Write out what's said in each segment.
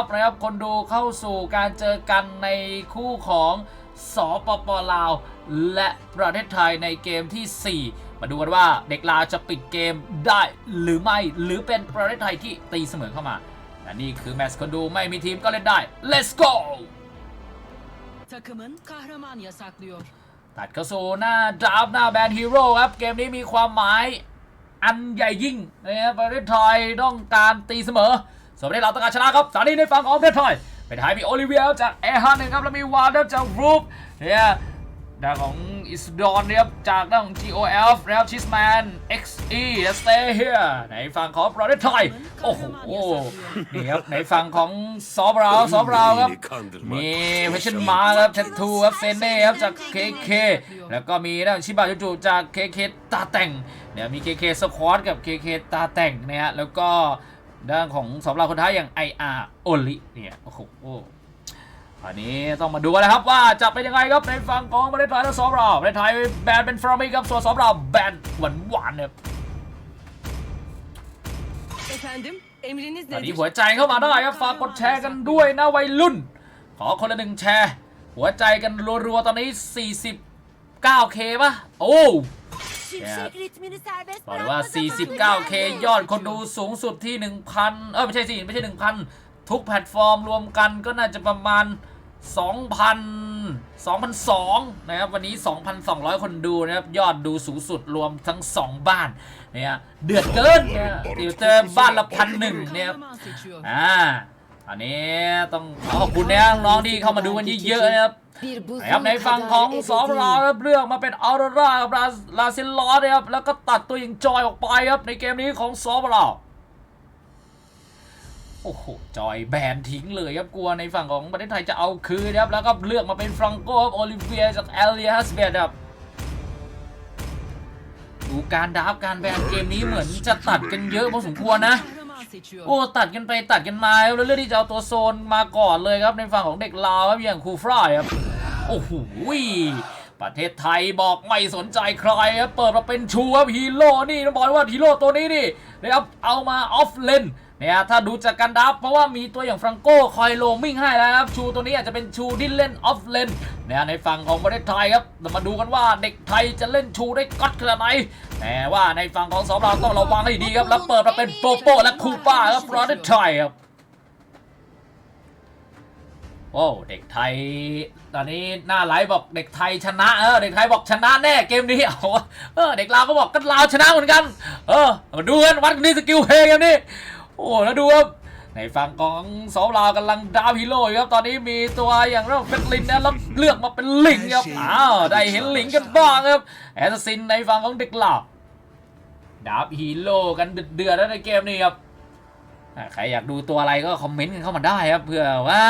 ครับนะครับคนดูเข้าสู่การเจอกันในคู่ของสปปลาว และประเทศไทยในเกมที่ 4 มาดูกันว่าเด็กลาวจะปิดเกมได้หรือไม่หรือเป็นประเทศไทยที่ตีเสมอเข้ามาและนี่คือแมตช์คนดูไม่มีทีมก็เล่นได้ let's go Takımın kahraman yasaklıyor. ตัดเข้าสู่หน้าดราฟหน้าแบนฮีโร่ครับ เกมนี้มีความหมายอันใหญ่ยิ่งนะครับประเทศไทยต้องการตีเสมอ ส่วนประเทศเราต้องการชนะครับสานีในฝั่งของประเทศไทยเป็นไทยมีโอลิเวียจากแอร์ฮันหนึ่งครับแล้วมีวาร์ดจากรูปเนี่ยด้านของอิสดอนนะครับจากด้านของ GOF แล้วชิสแมน XE Stay Here ในฝั่งของประเทศไทย โอ้โหนี่ครับในฝั่งของซอบราซอบราครับ มีเพชรมาครับเททูครับเซเน่ครับจาก KK แล้วก็มีด้านชิบะจูจูจาก KK ตาแต่งเนี่ยมี KK สควอตกับ KK ตาแต่งนะฮะแล้วก็ ด้านของสำหรับคนท้ายอย่าง IR โอลิเนี่ยโอ้โหอันนี้ต้องมาดูกันนะครับว่าจะเป็นยังไงครับในฝั่งของประเทศไทยและสอบเราประเทศไทยแบนเป็นฟรอมิกครับส่วนสอบเราแบนหวานหวานๆเนี่ย Efendim, emriniz ตอนนี้ nedir? หัวใจเข้ามาได้ครับฝากกดแชร์กันด้วยนะวัยรุ่น ขอคนละหนึ่งแชร์ หัวใจกันรัวๆตอนนี้ 49k ป่ะ โอ้ Şimşek ritmini serbest บอกเลยว่า bırakma 49k ยอดคนดูสูงสุดที่ 1,000 เออไม่ใช่สิไม่ใช่ 1,000 ทุกแพลตฟอร์มรวมกันก็น่าจะประมาณ 2,000 2,200นะครับวันนี้ 2,200 คนดูนะครับ ยอดดูสูงสุดรวมทั้ง 2 บ้านเนี่ยเดือดเกินเนี่ยติวเตอร์บ้านละพันหนึ่งเนี่ย Kahraman seçiyor. อ่าอันนี้ต้องขอขอบคุณนะน้องๆที่เข้ามาดูกันเยอะๆนะครับ Bir buzun นะครับในฝั่งของ kadar สอง ebedi. เราครับเลือกมาเป็นอัลรากับลาลาเซนลอสนะครับแล้วก็ตัดตัวยิงจอยออกไปครับในเกมนี้ของสองเราโอ้โหจอยแบนทิ้งเลยครับกลัวในฝั่งของประเทศไทยจะเอาคืนนะครับแล้วก็เลือกมาเป็นฟรังโกครับโอลิเวียจากเอลเลียฮัสเบียดครับดูการดับการแบนเกมนี้เหมือนจะตัดกันเยอะพอสมควรนะ Kahraman seçiyor. โอ้ตัดกันไปตัดกันมาแล้วเลือกที่จะเอาตัวโซนมาก่อนเลยครับในฝั่งของเด็กลาวครับอย่างครูฟรายครับโอ้โหประเทศไทยบอกไม่สนใจใครครับเปิดมาเป็นชูครับฮีโร่นี่ต้องบอกว่าฮีโร่ตัวนี้นี่นะครับเอามาออฟเลน เนี่ยถ้าดูจากการดับเพราะว่ามีตัวอย่างฟรังโก้คอยโลมิ่งให้แล้วครับชูตัวนี้อาจจะเป็นชูที่เล่นออฟเลนเนี่ยในฝั่งของประเทศไทยครับเรามาดูกันว่าเด็กไทยจะเล่นชูได้ก๊อตขนาดไหนแต่ว่าในฝั่งของสองเราต้องระวังให้ดีครับแล้วเปิดมาเป็นโปโปและคูป้าครับประเทศไทยครับโอ้เด็กไทย ตอนนี้หน้าไลฟ์บอกเด็กไทยชนะเออเด็กไทยบอกชนะแน่เกมนี้เอาเออเด็กลาวก็บอกกันลาวชนะเหมือนกัน เออมาดูกันวัดกันที่สกิลเพลย์เกมนี้ โอ้แล้วดูครับในฝั่งของสองลาวกำลังดาวฮีโร่อยู่ครับตอนนี้มีตัวอย่างเรื่องเฟกลินนะแล้วเลือกมาเป็นลิงครับอ้าวได้เห็นลิงกันบ้างครับแอสซินในฝั่งของเด็กลาวดาบฮีโร่กันเดือดๆแล้วในเกมนี้ครับอะใครอยากดูตัวอะไรก็คอมเมนต์กันเข้ามาได้ครับเผื่อว่า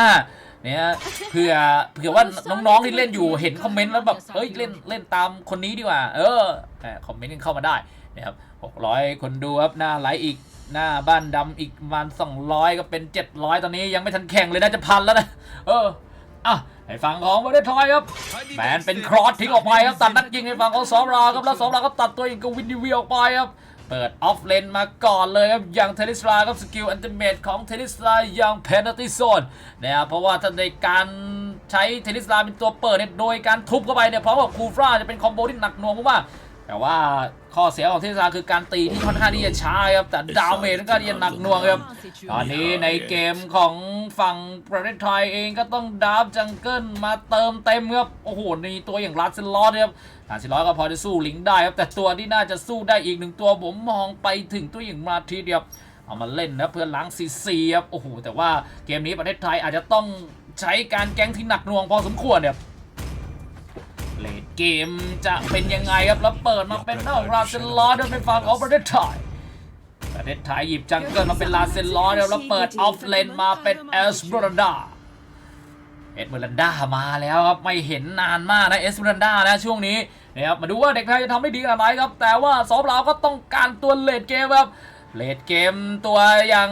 เนี่ยเผื่อเผื่อว่าน้องๆที่เล่นอยู่เห็นคอมเมนต์แล้วแบบเอ้ยเล่นเล่นตามคนนี้ดีกว่า เอออะคอมเมนต์กันเข้ามาได้ นะครับ600 คนดูครับหน้าไหลอีกหน้าบ้านดำอีกประมาณ200 ก็เป็น 700 ตอนนี้ยังไม่ทันแข่งเลยน่าจะพันแล้วนะเอออะในฝั่งของประเทศไทยครับแบนเป็นครอสทิ้งออกไปครับตัดนักยิงในฝั่งของสอมราครับแล้วสอมราก็ตัดตัวเองกับวินดีวีออกไปครับเปิดออฟเลนมาก่อนเลยครับ อย่างเทลิสลาครับสกิลอันติเมตของเทลิสลาอย่างเพน a ติโซนนะครับเพราะว่าถ้าในการใช้เทลิสลาเป็นตัวเปิดเนี่ยโดยการทุบเข้าไปเนี่ยพราะว่าคูฟราจะเป็นคอมโบที่หนักหน่วงมากแต่ว่าข้อเสียของเทลิสลาคือการตีที่ค่อนข้างที่จะช้าครับ แต่ดาเมจก็จะหนักหน่วงครับ ตอนนี้ในเกมของฝั่งประเทศไทยเองก็ต้องดับจังเกิลมาเติมเต็มครับ โอ้โหในตัวอย่างลาเซนลอสครับลาเซนลอสก็พอจะสู้ลิงได้ครับ แต่ตัวที่น่าจะสู้ได้อีกหนึ่งตัวผมมองไปถึงตัวอย่างมาทีเดียวเอามาเล่นนะเพื่อล้างซีซีครับ โอ้โหแต่ว่าเกมนี้ประเทศไทยอาจจะต้องใช้การแก๊งที่หนักหน่วงพอสมควรเนี่ย เลดเกมจะเป็นยังไงครับแล้วเปิดมาเป็นเอ้าลาเซนลอสในฝั่งของประเทศไทยประเทศไทยหยิบจังเกิลมาเป็นลาเซนลอสแล้วเปิดออฟเลนมาเป็นเอสเบรันดาเอสเบรันดามาแล้วครับไม่เห็นนานมากนะเอสเบรันดานะช่วงนี้นะครับมาดูว่าเด็กไทยจะทำได้ดีขนาดไหนครับ แต่ว่าซอฟเราก็ต้องการตัวเลดเกมครับเลดเกมตัวอย่าง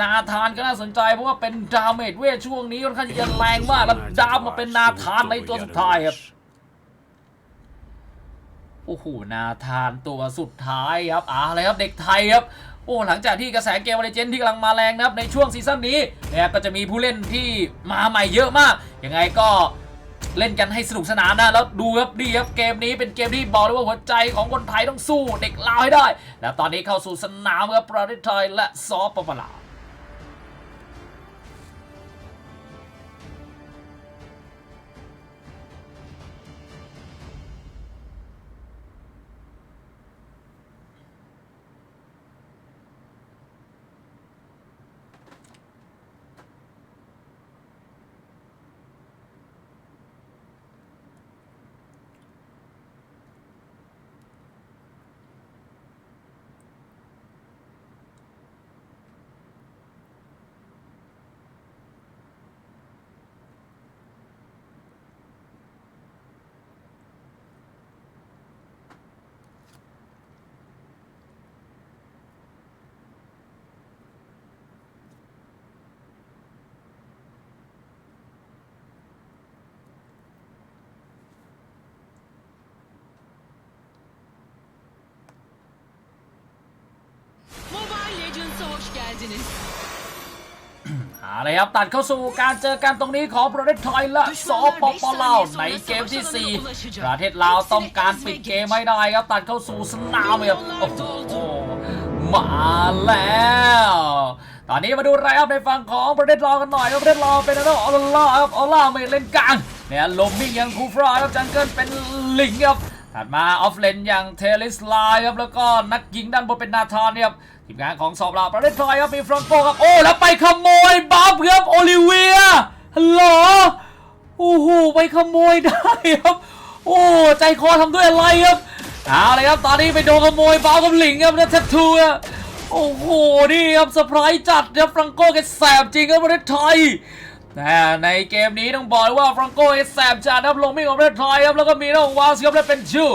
นาธานก็น่าสนใจ เพราะว่าเป็นดาเมจเวทช่วงนี้ค่อนข้างจะแรงมากแล้วดาวมาเป็นนาธานในตัวสุดท้ายครับ โอ้โหนาธานตัวสุดท้ายครับอ่าเลยครับเด็กไทยครับโอ้หลังจากที่กระแสเกมวอลเลเจนที่กำลังมาแรงนะครับในช่วงซีซั่นนี้นะครับก็จะมีผู้เล่นที่มาใหม่เยอะมาก ยังไงก็เล่นกันให้สนุกสนานนะแล้วดูครับดีครับเกมนี้เป็นเกมที่บอกเลยว่าหัวใจของคนไทยต้องสู้เด็กลาวให้ได้ แล้วตอนนี้เข้าสู่สนามครับประเทศไทยและซอฟปปลาว เอาเลยครับตัดเข้าสู่การเจอกันตรงนี้ของประเทศไทยและสปปลาวในเกมที่ 4 ประเทศลาวต้องการปิดเกมไม่ได้ครับตัดเข้าสู่สนามเลยครับโอ้โหมาแล้ว ตอนนี้มาดูไรอัพในฝั่งของประเทศลาวกันหน่อยครับประเทศลาวเป็นอะไรออลล่าครับออลล่าไม่เล่นกลางเนี่ยลมมิ่งยังคูฟรายครับจังเกิลเป็นลิงครับ ถัดมาออฟเลนอย่างเทลิสไลครับแล้วก็นักยิงด้านบนเป็นนาธานครับทีมงานของสอบลาประเทศไทยครับมีฟรองโกครับโอ้แล้วไปขโมยบัฟครับโอลิเวียฮัลโหลโอ้โหไปขโมยได้ครับ โอ้ใจคอทำด้วยอะไรครับเอาเลยครับตอนนี้ไปโดนขโมยบัฟกับหลิงครับนะแททูอะโอ้โหนี่ครับเซอร์ไพรส์จัดครับฟรังโกแกแสบจริงครับประเทศไทย แต่ในเกมนี้ต้องบอกเลยว่าฟรังโกเอสแซมจานครับลงมิ่งของประเทศไทยครับแล้วก็มีน้องวาสครับและเป็นชู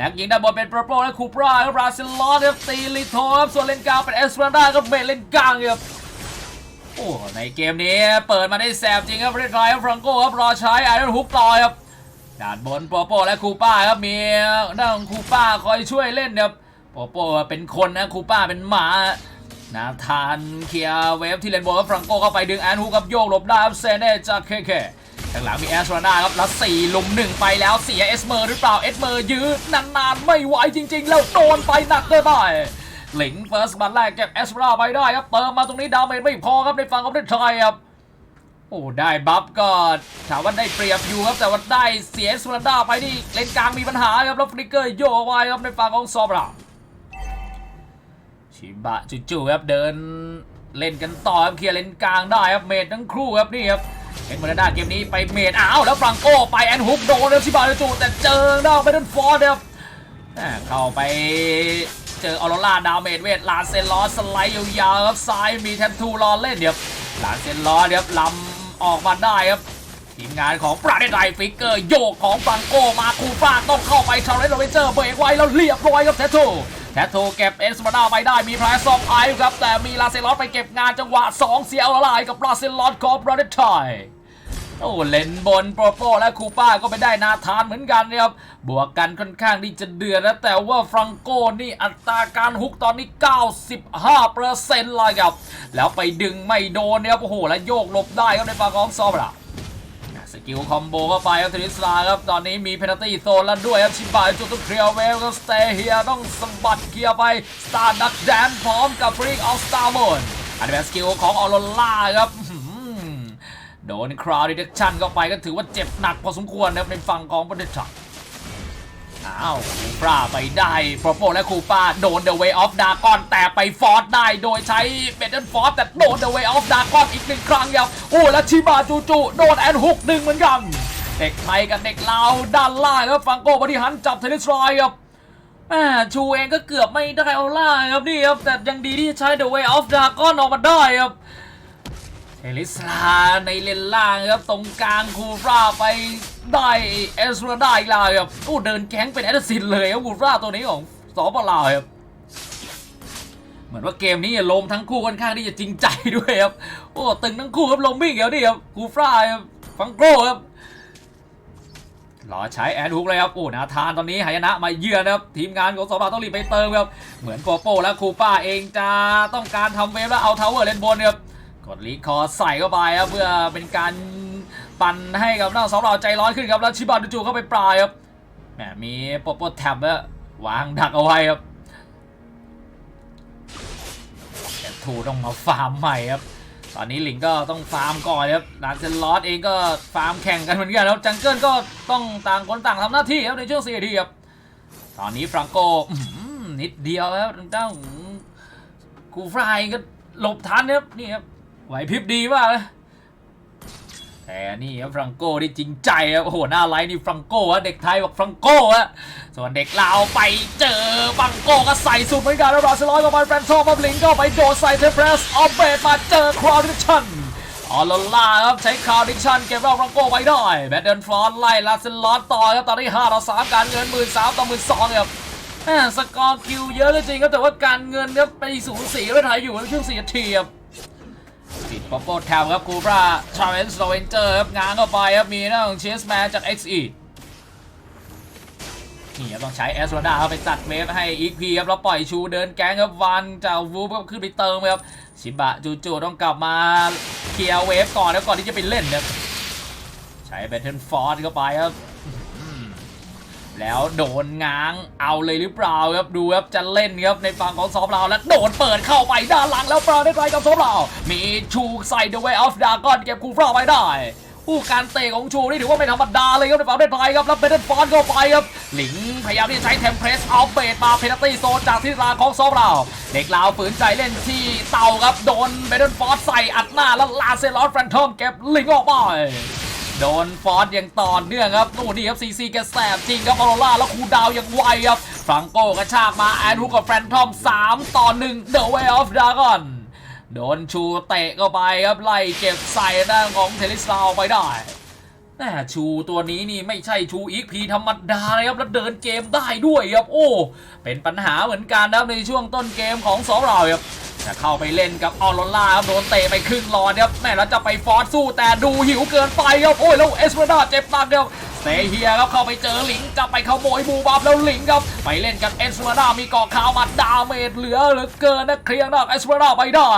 นักยิงด้านบนเป็นโปรโปรและคูปราครับบราซิลลอนครับตีลิโทครับส่วนเลนกลางเป็นเอสเปรนดาครับเมเลนกลางครับโอ้ในเกมนี้เปิดมาได้แสบจริงครับประเทศไทยครับฟรังโกครับรอใช้ไอรอนฮุกต่อครับด้านบนโปรโปและคูป้าครับมีด้านของคูป้าคอยช่วยเล่นครับโปรโปเป็นคนนะคูป้าเป็นหมา นาธานเคลียร์เวฟที่เลนโบว์ครับฟรังโกเข้าไปดึงแอนฮูกับโยกหลบได้ครับเซเน่จากเคเคข้างหลังมีแอสรานาครับแล้วสี่ลุมหนึ่งไปแล้วเสียเอสเมอร์หรือเปล่าเอสเมอร์ยืดนานๆไม่ไหวจริง ๆ แล้วโดนไปหนักเลยไปหลิงเฟิร์สบัตแรกเก็บแอสราไปได้ครับเติมมาตรงนี้ดาเมจไม่พอครับในฝั่งของประเทศไทยครับโอ้ได้บัฟก็ถามว่าได้เปรียบอยู่ครับแต่ว่าได้เสียสุรันดาไปที่เลนกลางมีปัญหาครับแล้วฟลิกเกอร์โยกเอาไว้ครับในฝั่งของซอบรา ชิบะจู่ๆครับเดินเล่นกันต่อครับเคลียร์เลนกลางได้ครับเมดทั้งครู่ครับนี่ครับเอ็นมาด้าเกมนี้ไปเมดอ้าวแล้วฟรังโก้ไปแอนฮุกโดนแล้วชิบะจู่ๆแต่เจอดาวไปดนฟอร์ดครับเข้าไปเจอออโรราดาวเมดเวทลานเซนลอสสไลด์ยาวๆครับซ้ายมีแทนทูรอเล่นครับลานเซนลอสครับลำออกมาได้ครับทีมงานของประเทศไทยฟิกเกอร์โยกของฟังโกมาคูฟ้าต้องเข้าไปชาร์เลนโรเวนเจอร์เบรกไว้แล้วเรียบร้อยครับแททู แททูเก็บเอสมาดาไปได้มีแพลายซอฟไอครับ แต่มีลาเซลอสไปเก็บงานจังหวะ 2 เสียละลายกับลาเซลอสของประเทไทยโอ้เลนบนโปรโปและคูป้าก็ไปได้นาธานเหมือนกันนะครับ บวกกันค่อนข้างที่จะเดือดนะแต่ว่าฟรังโกนี่อัตราการฮุกตอนนี้ 95%เซ็นต์เลยครับ แล้วไปดึงไม่โดนนะครับโอ้โห แล้วโยกหลบได้ครับในฝั่งของซอบรา สกิลคอมโบเข้าไปครับเทนิสลาครับ ตอนนี้มีเพนัลตี้โซนแล้วด้วยครับ ชิบะจุดต้องเคลียร์เวลก็สเตย์เฮียต้องสะบัดเคลียร์ไปสตาร์ดักแดนพร้อมกับฟรีออฟสตาร์มอนอันนี้เป็นสกิลของออโรล่าครับโดนคราวดิเดชันเข้าไปก็ถือว่าเจ็บหนักพอสมควรนะครับในฝั่งของประเทศไทย อ้าวคูปราไปได้โปรโปและคูปาโดนเดอะเวย์ออฟดากอนแต่ไปฟอร์สได้โดยใช้เบดเดนฟอร์สแต่โดนเดอะเวย์ออฟดากอนอีกหนึ่งครั้งครับโอ้แล้วชิบาจูจูโดนแอนฮุกหนึ่งเหมือนกัน เด็กไทยกับเด็กลาวด้านล่างครับฟังโกบริหันจับเทนนิสรอยครับแม่ชูเองก็เกือบไม่ได้เอาล่าครับนี่ครับแต่ยังดีที่ใช้ The Way of Dragon ออกมาได้ครับ เอลิสลาในเลนล่างครับตรงกลางคูราไปได้เอสราได้อีกแล้วครับโอ้เดินแก๊งเป็นแอดซินเลยครับคูราตัวนี้ของสอปลาวครับเหมือนว่าเกมนี้ลมทั้งคู่ค่อนข้างที่จะจริงใจด้วยครับโอ้ตึงทั้งคู่ครับลมมิ่งเดี๋ยวนี่ครับคูฟราครับฟังโกรครับรอใช้แอนฮุกเลยครับโอ้นาธานตอนนี้หายนะมาเยือนนะครับทีมงานของสบาต้องรีบไปเติมครับเหมือนโปโป้และคูป้าเองจะต้องการทำเวฟแล้วเอาทาวเวอร์เลนบนครับ ดลีคอใส่เข้าไปครับเพื่อเป็นการปั่นให้กับน้องสองเราใจร้อนขึ้นครับแล้วชิบาดูจูเข้าไปปลายครับแหมมีโปโปแท็บแล้ววางดักเอาไว้ครับแต่ทูต้องมาฟาร์มใหม่ครับตอนนี้หลิงก็ต้องฟาร์มก่อนครับดานเซนลอสเองก็ฟาร์มแข่งกันเหมือนกันแล้วจังเกิลก็ต้องต่างคนต่างทำหน้าที่ครับในช่วงสี่นาทีครับตอนนี้ฟรังโกนิดเดียวครับทางด้ากูฟรายก็หลบทันครับนี่ครับ ไหวพริบดีมากเลยแต่นี่ครับฟรังโก้ที่จริงใจครับโอ้โหหน้าไลน์นี่ฟรังโก้อะเด็กไทยบอกฟรังโก้อะส่วนเด็กลาวไปเจอฟรังโก้ก็ใส่สุดเหมือนกันแล้วบราซิลอยก็มาแฟนซอมมาบลิงก็ไปโดนใส่เทมเรสออฟเบดมาเจอคราวดิชั่นออลล่าครับใช้คราวดิชั่นเก็บเราฟรังโก้ไว้ได้แบดเดินฟลอนไล่ลาเซนลอสต่อครับตอนนี้5ต่อ3การเงินหมื่นสามต่อหมื่นสองครับสกอร์คิวเยอะก็จริงครับแต่ว่าการเงินเนี่ยไปสูงสีไม่ถ่ายอยู่ในช่วงสี่ทีครับ ติดป๊อปโปแทมครับกูปราชาเวนสโลเวนเจอร์ครับง้างเข้าไปครับมีหน้าของเชสแมนจาก XE นี่ครับต้องใช้แอสโรดาไปตัดเวฟให้อีกพีครับแล้วปล่อยชูเดินแก๊งครับวันจากวูฟก็ขึ้นไปเติมครับชิบะจูจูต้องกลับมาเคลียร์เวฟก่อนแล้วก่อนที่จะไปเล่นครับใช้แบทเทิลฟอร์ดเข้าไปครับ แล้วโดนง้างเอาเลยหรือเปล่าครับดูครับจะเล่นครับในฝั่งของซอฟเราแล้วโดนเปิดเข้าไปด้านหลังแล้วเปราได้ไรกับซอฟเรามีชูใส่เดอะเวออฟดากอนเก็บคูฟราไว้ได้ผู้การเตะของชูนี่ถือว่าไม่ธรรมดาเลยครับในฝั่งเทศไทยครับแล้วเบนเดนฟอนเข้าไปครับหลิงพยายามที่จะใช้เทมเพรสเอาเบดมาเพนัลตี้โซนจากที่ลางของซอฟเราเด็กลาวฝืนใจเล่นที่เต่าครับโดนเบนเดนฟอนใส่อัดหน้าแล้วลาเซลอสแฟนทอมเก็บลิงออกไป โดนฟอสอย่างต่อเนื่องครับนู่นนี่ครับซีซีแกแสบจริงครับออโรล่าแล้วคูดาวอย่างไวครับฟรังโกกระชากมาแอนฮูกับแฟนทอม 3 ต่อ1 The Way of Dragon โดนชูเตะเข้าไปครับไล่เก็บใส่ด้านของเทลิสลาวไปได้แต่ชูตัวนี้นี่ไม่ใช่ชูอีกพีธรรมดาเลยครับแล้วเดินเกมได้ด้วยครับโอ้ เป็นปัญหาเหมือนกันนะครับในช่วงต้นเกมของสองเราครับ จะเข้าไปเล่นกับออโรล่าครับโดนเตะไปครึ่งหลอดครับแม่แล้วจะไปฟอร์สสู้แต่ดูหิวเกินไปครับโอ้ยแล้วเอสเปรดาเจ็บหนักครับเซเฮียครับเข้าไปเจอหลิงจะไปขโมยบูบับแล้วหลิงครับไปเล่นกับเอสเปรดามีกาะขาวมาดาเมจเหลือเหลือเกินนะเคลียร์นอกเอสเปรดาไปได้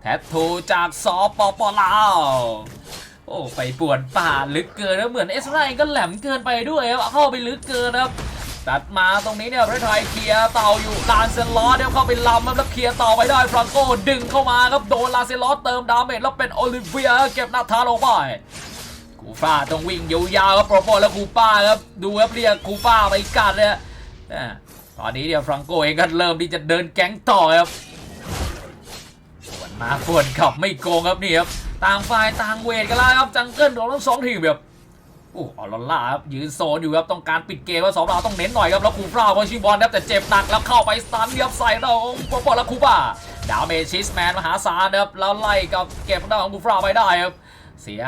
แทททูจากสปปลาวโอ้ไปปวนป่าลึกเกินแล้วเหมือนเอสเปรดาเองก็แหลมเกินไปด้วยครับเข้าไปลึกเกินครับ ตัดมาตรงนี้เนี่ยประไทยเคลียร์เต่าอยู่ลานเซนลอสเนี่ยวเข้าไปลำแล้วเคลียร์ต่อไปได้ฟรังโกดึงเข้ามาครับโดนลานเซนลอสเติมดาเมจแล้วเป็นโอลิเวียเก็บหน้าท้าลงไปกูฟ้าต้องวิ่งยาวๆครับโปรโปแล้วคูป้าครับดูครับเรียกคูป้าไปกัดเลยอะตอนนี้เนี่ยวฟรังโกเองก็เริ่มที่จะเดินแก๊งต่อครับสวนมาฝวนขับไม่โกงครับนี่ครับต่างฝ่ายต่างเวทกันแล้วครับจังเกิลโดนทั้งสองทีมแบบ โอ้ออลล่าครับยืนโซนอยู่ครับต้องการปิดเกมว่าสองเราต้องเน้นหน่อยครับแล้วคูฟราก็ชิงบอลครับแต่เจ็บหนักแล้วเข้าไปสตันครับใส่เราปปแล้วคูบ้าดาวเมชิสแมนมหาศาลครับแล้วไล่กับเก็บด้าของคูฟราไปได้ครับเสีย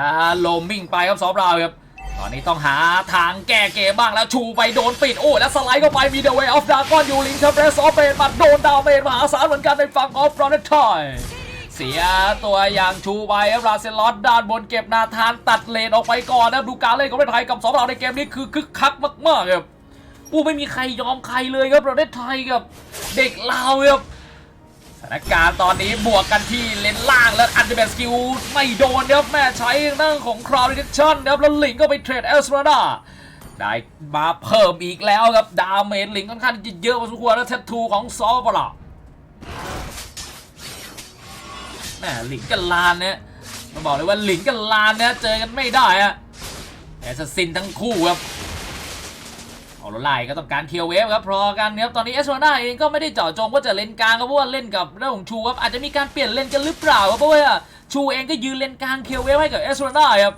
ลมมิ่งไปครับสองเราครับตอนนี้ต้องหาทางแก้เกมบ้างแล้วชูไปโดนปิด โอ้ แล้วสไลด์เข้าไปมีเดอะเวย์ออฟดากอนอยู่ลิงเทอร์เบรสออฟเบนมาโดนดาวเมจมหาศาลเหมือนกันในฝั่งออฟรอนเนทอย เสียตัวอย่างชูไปครับราเซลอสด้านบนเก็บนาธานตัดเลนออกไปก่อนนะดูการเล่นของประเทศไทยกับสองเราในเกมนี้คือคึกคักมากๆครับอู้ไม่มีใครยอมใครเลยครับประเทศไทยกับเด็กลาวครับสถานการณ์ตอนนี้บวกกันที่เลนล่างแล้วอันเดอร์แบสกิลไม่โดนครับแม่ใช้เรื่องของคราวดิเทชั่นครับแล้วลิงก็ไปเทรดเอลสราดาได้มาเพิ่มอีกแล้วครับดาเมจลิงค่อนข้างจะเยอะพอสมควรแล้วแทททูของซอฟต์ปะล่ะ มหลิงกับลานเนี่ยมาบอกเลยว่าหลิงกับลานเนี่ยเจอกันไม่ได้อะแอสซินทั้งคู่ครับเอาโรไลก็ต้องการเคียวเวฟครับพอกันครับตอนนี้เอสโรนาเองก็ไม่ได้เจาะจงว่าจะเล่นกลางครับเพราะว่าเล่นกับเรื่องของชูครับอาจจะมีการเปลี่ยนเล่นกันหรือเปล่าครับเพราะว่าชูเองก็ยืนเล่นกลางเคียวเวฟให้กับเอสโรนาครับ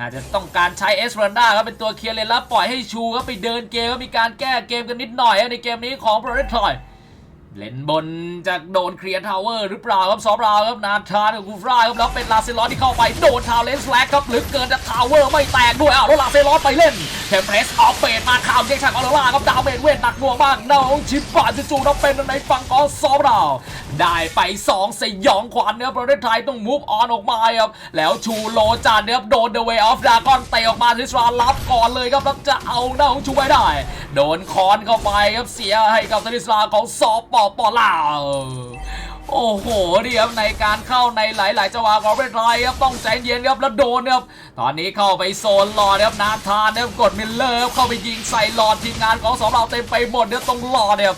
อาจจะต้องการใช้เอสโรนาครับเป็นตัวเคลียร์เลนแล้วปล่อยให้ชูครับไปเดินเกมครับมีการแก้เกมกันนิดหน่อยในเกมนี้ของโปรเตทอย เล่นบนจะโดนเคลียร์ทาวเวอร์หรือเปล่าครับซอฟราครับนาธานกับกูฟรายครับแล้วเป็นลาเซลอสที่เข้าไปโดนทาวเลนสแลกครับลึกเกินจะทาวเวอร์ไม่แตกด้วยอ้าวแล้วลาเซลอสไปเล่นเทมเพลสออฟเฟดมาข่าวเช็คฉากออโรล่าครับดาวเมจเวทหนักหน่วงมากน้องชิปบาจู่ๆเราเป็นในฝั่งของซอฟราได้ไป 2 สยองขวัญเนี่ยประเทศไทยต้องมูฟออนออกมาครับแล้วชูโลจานเนี่ยโดนเดอะเวออฟดากอนเตะออกมาทิสรารับก่อนเลยครับแล้วจะเอาน้องชูไว้ได้ โดนคอนเข้าไปครับเสียให้กับทิสราของซอฟปอปอลาว โอ้โหเดีครับในการเข้าในหลาย ๆจังหวะของเรดไลท์ครับต้องใจเย็นครับแล้วโดนครับ ตอนนี้เข้าไปโซนหลอดครับนาธานครับกดมิลเลอร์เข้าไปยิงใส่หลอดทีมงานของสองเราเต็มไปหมดเนี่ยตรงหลอดเนี่ย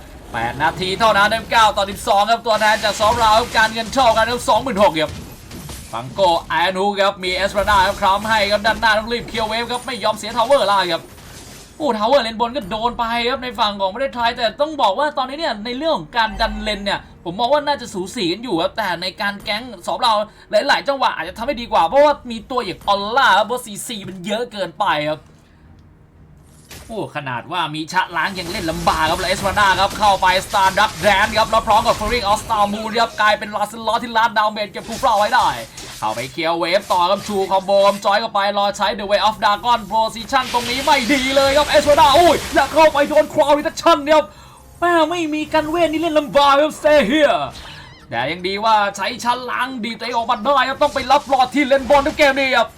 8นาทีเท่านั้นครับ9ต่อ12ครับตัวแทนจากสองเราครับการเงินเท่ากันครับ26,000ครับฟังโกไอนูครับมีเอสราดาครับคล้ำให้ครับด้านหน้าต้องรีบเคลียร์เวฟครับไม่ยอมเสียทาวเวอร์ล่าครับ โอ้ทาวเวอร์เลนบนก็โดนไปครับในฝั่งของประเทศไทยแต่ต้องบอกว่าตอนนี้เนี่ยในเรื่องของการดันเลนเนี่ยผมมองว่าน่าจะสูสีกันอยู่ครับแต่ในการแก๊งสอบเราหลาย ๆ จังหวะอาจจะทำให้ดีกว่าเพราะว่ามีตัวอย่างออลล่าบเพราะซีซีมันเยอะเกินไปครับ โอ้ขนาดว่ามีชะล้างยังเล่นลำบากครับแล้วเอสวานาครับเข้าไปสตาร์ดักแดนครับแล้วพร้อมกับฟริงออสตามูครับกลายเป็นลาสลอที่ลาดดาวเมจเก็บคูฟราไว้ได้ เข้าไปเคลียร์เวฟต่อครับชูคอมโบครับจอยเข้าไปรอใช้ The Way of Dragon Position ตรงนี้ไม่ดีเลยครับเอสวานาอุ้ยแล้วเข้าไปโดนคราวิทัชชั่นครับแม่ไม่มีกันเวทนี่เล่นลำบากครับ Stay here แต่ยังดีว่าใช้ชั้นล้างดีดตัวเองออกมาได้ครับต้องไปรับรอดที่เลนบอลทุกเกมนี้ครับ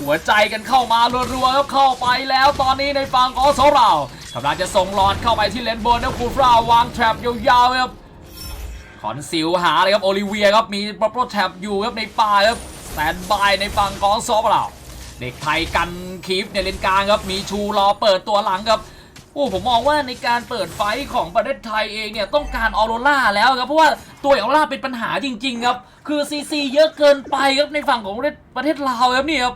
หัวใจกันเข้ามารัวๆครับเข้าไปแล้วตอนนี้ในฝั่งของโซเรากำลังจะส่งหลอดเข้าไปที่เลนบนนะคูฟราวางแทรปยาวๆครับคอนซิลหาเลยครับโอลิเวียครับมีโปรโปรแทรปอยู่ครับในป่าครับแตนบายในฝั่งของโซเราเด็กไทยกันคีฟในเลนกลางครับมีชูรอเปิดตัวหลังครับโอ้ผมมองว่าในการเปิดไฟของประเทศไทยเองเนี่ยต้องการออโรล่าแล้วครับเพราะว่าตัวอย่างออโรล่าเป็นปัญหาจริง ๆ ครับ คือซีซีเยอะเกินไปครับในฝั่งของประเทศลาวครับนี่ครับ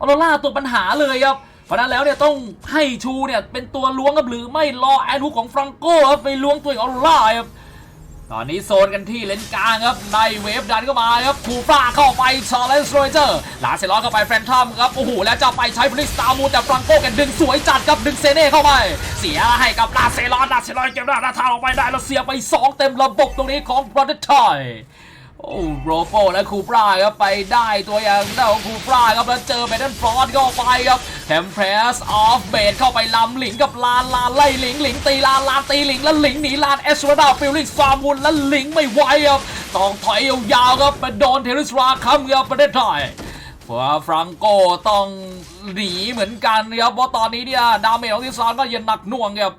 ออโรล่าตัวปัญหาเลยครับเพราะนั้นแล้วเนี่ยต้องให้ชูเนี่ยเป็นตัวล้วงครับหรือไม่รอแอนฮูของฟรังโก้ครับไปล้วงตัวออโรล่าครับตอนนี้โซนกันที่เลนกลางครับในเวฟดันเข้ามาครับคูฟ้าเข้าไปชาร์เลนสโรเจอร์ลาเซลอเข้าไปแฟนทอมครับโอ้โหแล้วจะไปใช้บริสตามูแต่ฟรังโก้กันดึงสวยจัดครับดึงเซเน่เข้าไป เสียให้กับลาเซลอลาเซลอเก็บหน้าหน้าทาออกไปได้แล้วเสียไป 2 เต็มระบบตรงนี้ของประเทศไทย โอ้โรโปและคูปราครับไปได้ตัวอย่างได้ของคูปราครับแล้วเจอเบดเดนฟรอนเข้าไปครับเทมเพรสออฟเบดเข้าไปลำหลิงกับลานลานไล่หลิงหลิงตีลานลานตีหลิงแล้วหลิงหนีลานเอสราดาฟิลลิงฟาร์มุนแล้วหลิงไม่ไหวครับต้องถอยยาวๆครับไปโดนเทริสราคัมครับประเทศไทยเพราะว่าฟรังโกต้องหนีเหมือนกันครับเพราะตอนนี้เนี่ยดาเมจของทิสรานก็ยังหนักหน่วงครับ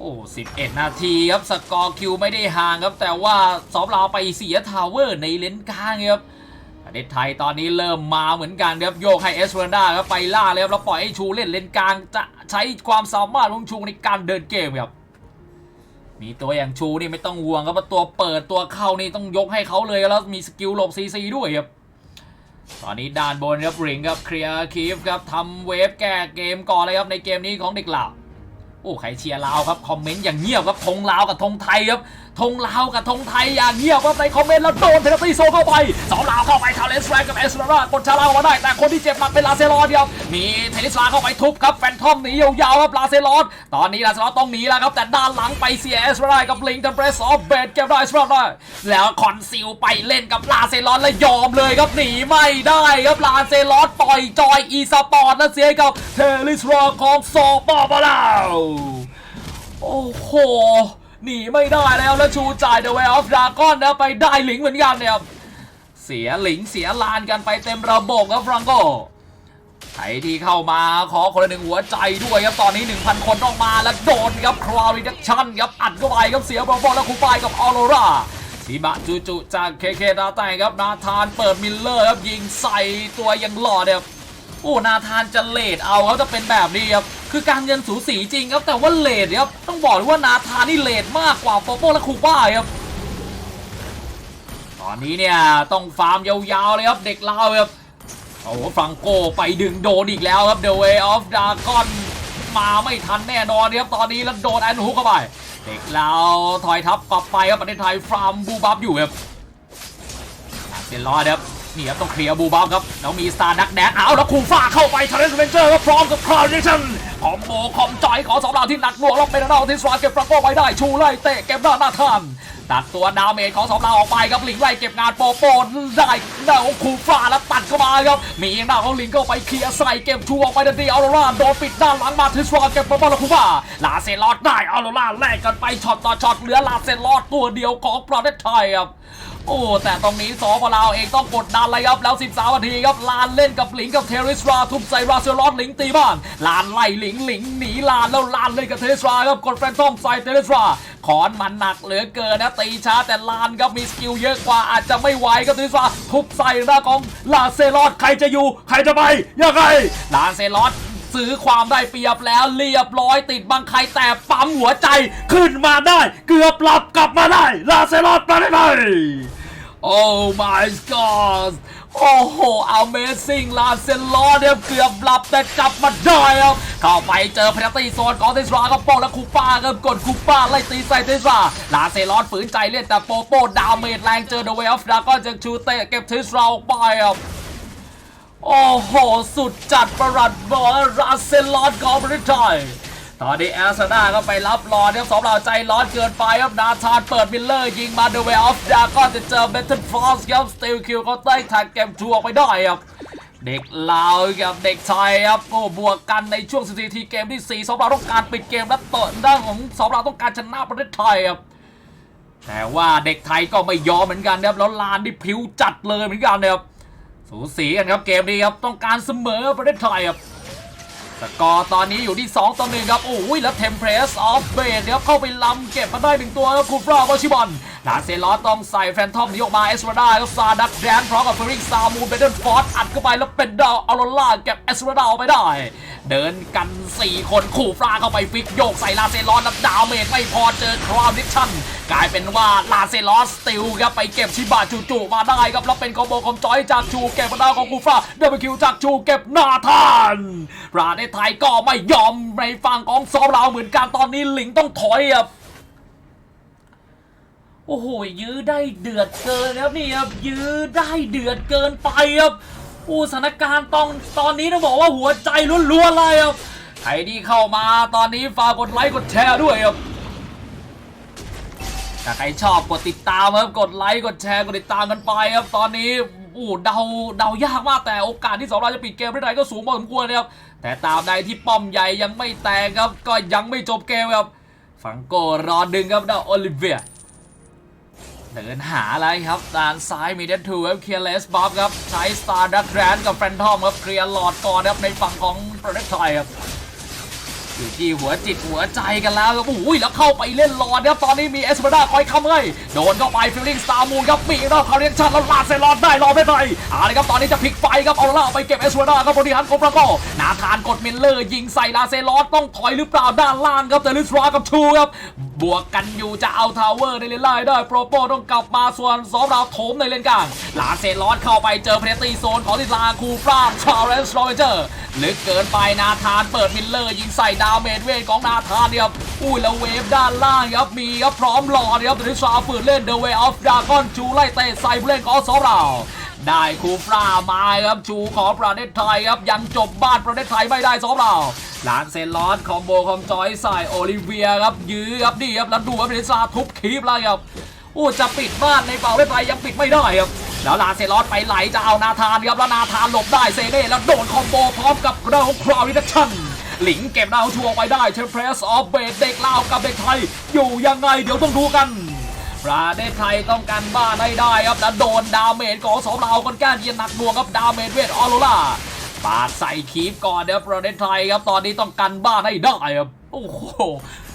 โอ้11 นาทีครับ สกอร์คิวไม่ได้ห่างครับ แต่ว่าซอฟลาวไปเสียทาวเวอร์ในเลนกลางครับประเทศไทยตอนนี้เริ่มมาเหมือนกันครับ โยกให้เอสเรนด้าครับไปล่าเลยครับ แล้วปล่อยให้ชูเล่นเลนกลาง จะใช้ความสามารถของชูในการเดินเกมครับ มีตัวอย่างชูนี่ไม่ต้องห่วงครับตัวเปิดตัวเข้านี่ต้องยกให้เขาเลยแล้วมีสกิลหลบซีซีด้วยครับตอนนี้ด้านบนครับริงครับเคลียร์คีฟครับทำเวฟแก้เกมก่อนเลยครับในเกมนี้ของเด็กเหล่า โอ้ใครเชียร์ลาวครับคอมเมนต์อย่างเงียบครับธงลาวกับธงไทยครับ ธงลาวกับธงไทยอย่างเงียบครับในคอมเมนต์แล้วโดนเทเลตีโซเข้าไปสองลาวเข้าไปชาเลนจ์แรงกับเอสเปรากดชาลาวมาได้ แต่คนที่เจ็บหนักเป็นลาเซลอนครับมีเทนิสลาเข้าไปทุบครับแฟนทอมหนียาวๆครับลาเซลอนตอนนี้ลาเซลอนต้องหนีแล้วครับแต่ด้านหลังไปเสียเอสรากับลิงทัมเบรสออฟเบดเก็บได้เอสราได้แล้วคอนซิลไปเล่นกับลาเซลอนและยอมเลยครับหนีไม่ได้ครับลาเซลอนปล่อยจอยอีสปอร์ตและเสียกับเทลิสราของโซปอปาลาวโอ้โห หนีไม่ได้แล้วแล้วชูจ่าย The Way of Dragon นะไปได้หลิงเหมือนกันเนี่ยเสียหลิงเสียลานกันไปเต็มระบบครับฟรังโกใครที่เข้ามาขอคนละหนึ่งหัวใจด้วยครับตอนนี้ 1,000 คนต้องมาแล้วโดนครับคราวรีดักชั่นครับอัดเข้าไปครับเสียบอลบอลแล้วคูปายกับออโรราทีบะจูจูจากเคเคดาแตงครับนาธานเปิดมิลเลอร์ครับยิงใส่ตัวยังหล่อเนี่ย โอ้นาธานจะเลดเอาครับจะเป็นแบบนี้ครับคือการเงินสูสีจริงครับแต่ว่าเลดครับต้องบอกเลยว่านาธานนี่เลดมากกว่าโปโป้และคูป้าครับตอนนี้เนี่ยต้องฟาร์มยาวๆเลยครับเด็กลาวครับโอ้โหฟรังโกไปดึงโดนอีกแล้วครับ The Way of Dragon มาไม่ทันแน่นอนครับตอนนี้แล้วโดนแอนฮุกเข้าไป เด็กลาวถอยทับกลับไปครับประเทศไทยฟาร์มบูบับอยู่ครับเรียบร้อยครับ นี่ครับต้องเคลียร์บูบับครับแล้วมีสตาร์นักแดกเอาแล้วคูฟ้าเข้าไปทาร์เรนเวนเจอร์ก็พร้อมกับคราวดิชั่นคอมโบคอมจอยของสองดาวที่หนักหน่วงแล้วเป็นดาวที่สวาเก็บฟรังโกไว้ได้ชูไล่เตะเก็บหน้าหน้าทานตัดตัวดาวเมจของสองเราออกไปครับหลิงไล่เก็บงานโปโปได้ได้ของคูฟ้าแล้วตัดเข้ามาครับมีหน้าของหลิงเข้าไปเคลียร์ใส่เก็บชูออกไปทันทีเอาโรล่าโดนปิดด้านหลังมาทิสวาเก็บโปโปแล้วคูฟ้าลาเซลอดได้เอาโรล่าแลกกันไปช็อตต่อช็อตเหลือลาเซลอดตัวเดียวของประเทศไทยครับ โอ้แต่ตรงนี้สปลาวเองต้องกดดันเลยครับแล้ว 13นาทีครับลานเล่นกับหลิงกับเทริสราทุบใส่ราเซลอสหลิงตีบ้านลานไล่หลิงหลิงหนีลานแล้วลานเล่นกับเทริสราครับกดแฟนทอมใส่เทริสราขอนมันหนักเหลือเกินนะตีช้าแต่ลานครับมีสกิลเยอะกว่าอาจจะไม่ไหวครับเทริสราทุบใส่หน้าของลาเซลอสใครจะอยู่ ใครจะไปยังไงลาเซลอสซื้อความได้เปรียบแล้วเรียบร้อยติดบังไครแต่ปั๊มหัวใจขึ้นมาได้ เกือบหลับกลับมาได้ ลาเซลอสมาได้ไหม โอ้ my god โอ้โห amazing ลาเซลอเนี่ยเกือบหลับแต่กลับมาได้ครับ เข้าไปเจอพนัตตี้โซนของเทสรากับโปและคูป้าครับกดคูป้าไล่ตีใส่เทสราลาเซลอฝืนใจเล่นแต่โปโป้ดาเมจแรงเจอเดอะเวฟดาก็จะชูเตะเก็บเทสราออกไปครับโอ้โห สุดจัดประหลัดบอลราเซลอดของประเทศไทย ตอนนี้แอสซาด้าก็ไปรับรอเนี่ยสองเราใจร้อนเกินไปครับนาธานเปิดมิลเลอร์ยิงมาเดอะเวออฟดาก็จะเจอเบทเทิลฟอสครับสตีลคิวเขาได้ท็กเกมทัวร์ไปได้ครับเด็กลาวกับเด็กไทยครับโอ้บวกกันในช่วงสถิติเกมที่ 4สองเราต้องการปิดเกมและเปิดด้านของสองเราต้องการชนะประเทศไทยครับแต่ว่าเด็กไทยก็ไม่ยอมเหมือนกันครับแล้วลานที่พริ้วจัดเลยเหมือนกันนะครับสูสีกันครับเกมนี้ครับต้องการเสมอประเทศไทยครับ สกอร์ตอนนี้อยู่ที่ 2ต่อหนึ่งครับโอ้ยแล้วเทมเพรสออฟเบดครับเข้าไปล้ำเก็บมาได้หนึ่งตัวครับคูฟราวอชิบอนลาเซลอต้องใส่แฟนทอมนี้ออกมาเอสวาดาครับซาดักแดนพร้อมกับเฟริงซามูเบเดนฟอร์ดอัดเข้าไปแล้วเป็นดาวอารล่าเก็บเอสวาดาออกไปได้ เดินกัน 4 คนขู่ฟราเข้าไปฟิกโยกใส่ลาเซลอสแล้วดาวเมจไม่พอเจอคราวดิชั่นกลายเป็นว่าลาเซลอสติลครับไปเก็บชิบะจูจูมาได้ครับแล้วเป็นคอมโบคอมจอยจากชูเก็บมาได้ของกูฟราเดบิคิวจากชูเก็บนาธานประเทศไทยก็ไม่ยอมในฝั่งของซอมเราเหมือนกันตอนนี้หลิงต้องถอยครับ โอ้โหยื้อได้เดือดเกินครับนี่ครับยื้อได้เดือดเกินไปครับอู้สถานการณ์ตอนตอนนี้ต้องบอกว่าหัวใจล้วนๆเลยครับใครที่เข้ามาตอนนี้ฝากกดไลค์กดแชร์ด้วยครับถ้าใครชอบกดติดตามครับกดไลค์กดแชร์กดติดตามกันไปครับตอนนี้อู้เดาเดายากมากแต่โอกาสที่สองเราจะปิดเกมได้ไหนก็สูงพอสมควรนะครับแต่ตามใดที่ป้อมใหญ่ยังไม่แตกครับ ก็ยังไม่จบเกมครับฟังโกรอดึงครับดาวโอลิเวีย เดินหาอะไรครับด้านซ้ายมีเดนทูครับเคลียร์เลสบัฟครับ ใช้สตาร์ดักแกรนกับแฟนทอมครับเคลียร์หลอดก่อนครับในฝั่งของประเทศไทยครับอยู่ที่หัวจิตหัวใจกันแล้วครับอุ้ยแล้วเข้าไปเล่นหลอดครับตอนนี้มีเอสเปราคอยคำให้โดนเข้าไปฟิลลิ่งสตาร์มูนครับมีรอบคาเรียนชันแล้วลาดเซลอนได้รอไม่ได้เอาเลยครับตอนนี้จะพลิกไฟครับเอาล่าไปเก็บเอสเปราครับบริหารครบแล้วก็นาธานกดมิลเลอร์ยิงใส่ลาเซลอนต้องถอยหรือเปล่าด้านล่างครับแต่ลิสรากับชูครับ บวกกันอยู่จะเอาทาวเวอร์ในเลนไล่ได้โปรโปต้องกลับมาส่วนสองดาโถมในเลนกลางหลาเซลอนเข้าไปเจอเพนตีโซนของทิลาคูฟราชาร์เรนส์โรเจอร์ลึกเกินไปนาธานเปิดมิลเลอร์ ยิงใส่ดาวเมจเวทของนาธานเนี่ยอุ้ยแล้วเวฟด้านล่างครับมีครับพร้อมหลอดครับแต่ทิสลาฝืนเล่นเดอะเวออฟดากอนจูไล่เตะใส่ผู้เล่นของสองเรา ได้คูฟรามาครับชูของประเทศไทยครับยังจบบ้านประเทศไทยไม่ได้สองเราลานเซนลอสคอมโบคอมจอยใส่โอลิเวียครับยื้อครับนี่ครับแล้วดูครับเดซาทุบคีบเลยครับโอ้จะปิดบ้านในเป่าประเทศไทยยังปิดไม่ได้ครับแล้วลานเซนลอสไปไหลจะเอานาธานครับแล้วนาธานหลบได้เซเน่แล้วโดนคอมโบพร้อมกับเราคราวดิชั่นหลิงเก็บดาวชัวร์ไว้ได้เทมเพรสออฟเบดเด็กลาวกับเด็กไทยอยู่ยังไงเดี๋ยวต้องดูกัน ประเทศไทยต้องการบ้านให้ได้ครับแล้วโดนดาเมจของสองเราคนแก้เยียนหนักหน่วงครับดาเมจเวทออโรล่าปาดใส่คีบก่อนเดี๋ยวประเทศไทยครับตอนนี้ต้องการบ้านให้ได้ครับโอ้โห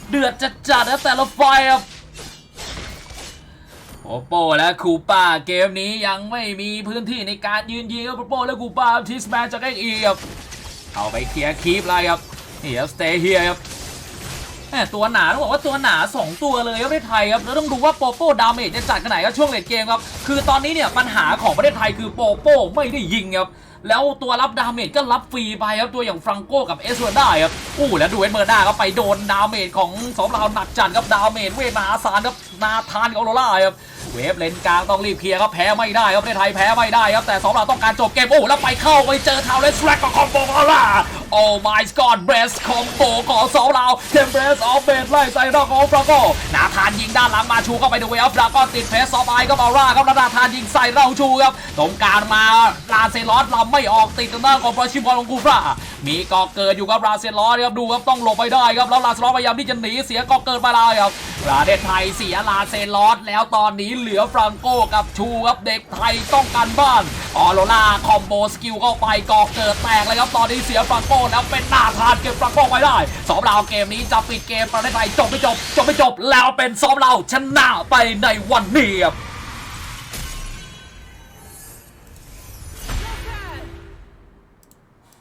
เดือดจัดจัดๆนะแต่ละไฟครับโอโปและคูป้าเกมนี้ยังไม่มีพื้นที่ในการยืนยิงครับโอโปและคูป้าทิสแมนจากไอ้อีครับเอาไปเคลียร์คีบเลยครับนี่ครับสเตย์เฮียครับ แหมตัวหนาต้องบอกว่าตัวหนา 2 ตัวเลยครับประเทศไทยครับแล้วต้องดูว่าโปโป้ดาเมจจะจัดกันไหนครับช่วงเลดเกมครับคือตอนนี้เนี่ยปัญหาของประเทศไทยคือโปโป้ไม่ได้ยิงครับแล้วตัวรับดาเมจก็รับฟรีไปครับตัวอย่างฟรังโก้กับเอสเวอร์ด้าครับอู้แล้วดูเอสเวอร์ด้าก็ไปโดนดาเมจของสองเราหนักจัดครับดาเมจเวมหาศาลครับนาธานกับออโรล่าครับเวฟเลนกลางต้องรีบเคลียร์ครับแพ้ไม่ได้ครับประเทศไทยแพ้ไม่ได้ครับแต่สองเราต้องการจบเกมโอ้แล้วไปเข้าไปเจอทาวเลสแร็กกับคอมโบออร่า โอ้ my god เบรสคอมโบของสองเราเทมเบรสออฟเบสไล่ใส่ดอกของฟราโกนาธานยิงด้านหลังมาชูเข้าไปดูเวฟแล้วก็ติดเพสซอฟไอก็บอร่าครับแล้วนาธานยิงใส่เราชูครับตรงกลารมาลาเซลอสลำไม่ออกติดตรงหน้าของปราชิมบอลของกูฟรามีกอเกิดอยู่กับลาเซลอสครับดูครับต้องหลบไปได้ครับแล้วลาเซลอสพยายามที่จะหนีเสียกอเกิดไปเลยครับ ประเทศไทยเสียลาเซลอสแล้วตอนนี้เหลือฟรังโกกับชูครับเด็กไทยต้องการบ้านออโรล่าคอมโบสกิลเข้าไปกอเกิดแตกเลยครับตอนนี้เสียฟรังโกแล้วเป็นหน้าทานเก็บฟรังโกไว้ได้สองเราเกมนี้จะปิดเกมประเทศไทยจบไม่จบจบไม่จบแล้วเป็นซ้อมเราชนะไปในวันนี้ครับ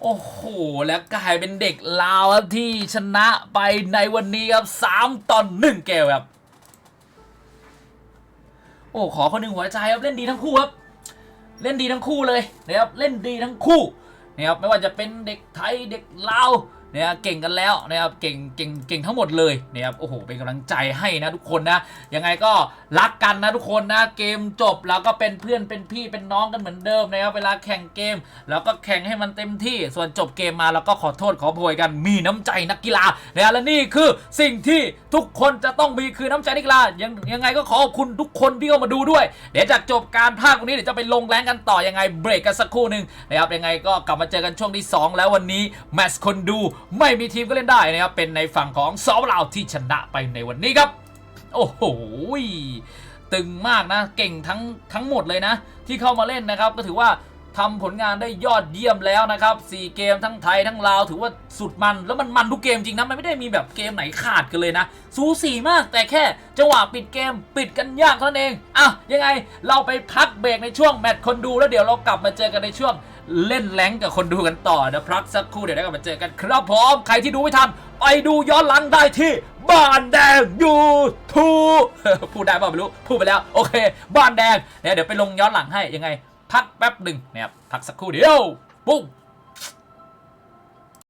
โอ้โห แล้วกลายเป็นเด็กลาวครับที่ชนะไปในวันนี้ครับ3ต่อ1เกมครับ โอ้ขอคนหนึ่งหัวใจครับเล่นดีทั้งคู่ครับ เล่นดีทั้งคู่เลยนะครับเล่นดีทั้งคู่นะครับไม่ว่าจะเป็นเด็กไทยเด็กลาว นะครับเก่งกันแล้วนะครับเก่งเก่งเก่งทั้งหมดเลยนะครับโอ้โหเป็นกำลังใจให้นะทุกคนนะยังไงก็รักกันนะทุกคนนะเกมจบแล้วก็เป็นเพื่อนเป็นพี่เป็นน้องกันเหมือนเดิมนะครับเวลาแข่งเกม แล้วก็แข่งให้มันเต็มที่ ส่วนจบเกมมาแล้วก็ขอโทษขอโพยกันมีน้ำใจนักกีฬานะและนี่คือสิ่งที่ทุกคนจะต้องมีคือน้ำใจนักกีฬายังยังไงก็ขอขอบคุณทุกคนที่เข้ามาดูด้วย เดี๋ยวจากจบการภาควันนี้เดี๋ยวจะไปลงแรงกันต่อยังไงเบรกกันสักครู่หนึ่งนะครับยังไงก็กลับมาเจอกันช่วงที่ 2 แล้ววันนี้แมตช์คนดูไม่มีทีมก็เล่นได้นะครับ เป็นในฝั่งของซอฟลาวที่ชนะไปในวันนี้ครับ โอ้โหตึงมากนะ เก่งทั้งทั้งหมดเลยนะ ที่เข้ามาเล่นนะครับ ก็ถือว่าทำผลงานได้ยอดเยี่ยมแล้วนะครับ 4 เกมทั้งไทยทั้งลาว ถือว่าสุดมันแล้วมันมันทุกเกมจริงนะ มันไม่ได้มีแบบเกมไหนขาดกันเลยนะ สูสีมากแต่แค่จังหวะปิดเกมปิดกันยากเท่านั้นเองอะยังไงเราไปพักเบรกในช่วงแมตช์คนดูแล้วเดี๋ยวเรากลับมาเจอกันในช่วง เล่นแรงกับคนดูกันต่อนะพักสักครู่เดี๋ยวได้กลับมาเจอกันครับผมใครที่ดูไม่ทัน ไปดูย้อนหลังได้ที่บ้านแดงยูทูพูดได้ป่าไม่รู้ พูดไปแล้ว โอเค บ้านแดงเนี่ยเดี๋ยวไปลงย้อนหลังให้ยังไง พักแป๊บหนึ่งนะครับพักสักครู่เดียวปุ๊บ